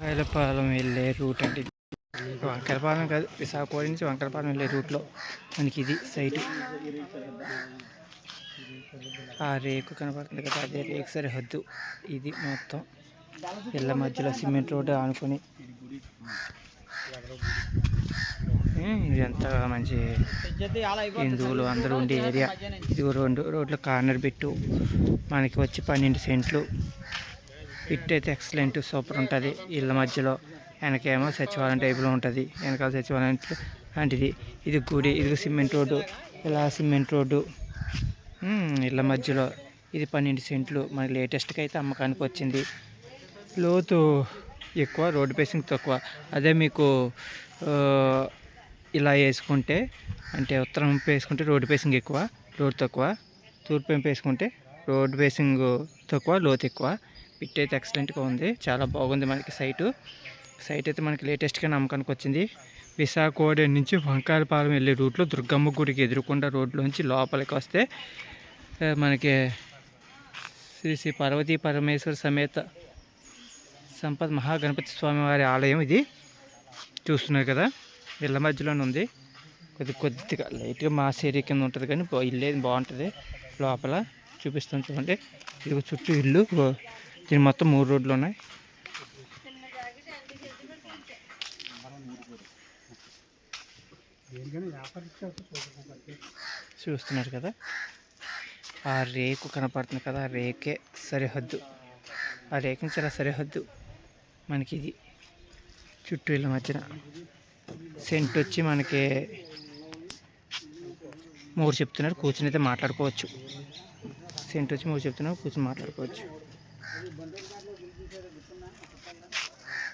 వంకాయలపాలెం వెళ్ళే రూట్ అంటే ఇది. వంకాయలపాలెం కాదు విశాఖపట్నం నుంచి వంకాయలపాలెం వెళ్ళే రూట్లో మనకి ఇది సైటు. ఆ రేకు కనపడుతుంది కదా అదే రేకు సరిహద్దు. ఇది మొత్తం ఇళ్ళ మధ్యలో సిమెంట్ రోడ్డు ఆనుకొని. ఏ, ఎంత మంచి హిందువులు అందరూ ఉండే ఏరియా. ఇది రెండు రోడ్లు కార్నర్ పెట్టు. మనకి వచ్చి పన్నెండు సెంట్లు. ఇట్ అయితే ఎక్సలెంట్ సూపర్ ఉంటుంది. ఇళ్ళ మధ్యలో వెనకేమో సచివాలయం టైపులో ఉంటుంది. వెనకాల సచివాలయం లాంటిది. ఇది గుడి ఇది సిమెంట్ రోడ్డు. ఇలా సిమెంట్ రోడ్డు. ఇళ్ళ మధ్యలో. ఇది పన్నెండు సెంట్లు. మనకి లేటెస్ట్గా అయితే అమ్మకానికి వచ్చింది. లోతు ఎక్కువ రోడ్డు పేసింగ్ తక్కువ. అదే మీకు ఇలా వేసుకుంటే అంటే ఉత్తరం వేసుకుంటే రోడ్డు పేసింగ్ ఎక్కువ రోడ్ తక్కువ. తూర్పు వేసుకుంటే రోడ్డు పేసింగ్ తక్కువ లోతు ఎక్కువ. పిట్ అయితే ఎక్సలెంట్గా ఉంది. చాలా బాగుంది మనకి సైటు. సైట్ అయితే మనకి లేటెస్ట్గా నమ్మకానికి వచ్చింది. విశాఖోడ నుంచి వంకాయలపాలెం వెళ్ళే రూట్లో దుర్గమ్మ గుడికి ఎదురుకుండా రోడ్లోంచి లోపలికి వస్తే మనకి శ్రీ శ్రీ పార్వతీ పరమేశ్వర సమేత సంపద మహాగణపతి స్వామి వారి ఆలయం ఇది. చూస్తున్నారు కదా? ఇళ్ళ మధ్యలోనే ఉంది. కొద్ది కొద్దిగా లైట్గా మా ఏరియా కింద ఉంటుంది కానీ ఇల్లు బాగుంటుంది. లోపల చూపిస్తాను చూడండి. ఇది చుట్టూ ఇల్లు. దీని మొత్తం మూడు రోడ్లు ఉన్నాయి. చూస్తున్నారు కదా? ఆ రేకు కనపడుతుంది కదా? ఆ రేకే సరిహద్దు. ఆ రేకు నుంచి అలా సరిహద్దు మనకి ఇది. చుట్టూ ఇళ్ళ మధ్యన. సెంట్ వచ్చి మనకి మూడు చెప్తున్నారు. కూర్చుని అయితే మాట్లాడుకోవచ్చు. సెంట్ వచ్చి మూడు చెప్తున్నారు. కూర్చుని మాట్లాడుకోవచ్చు. బండి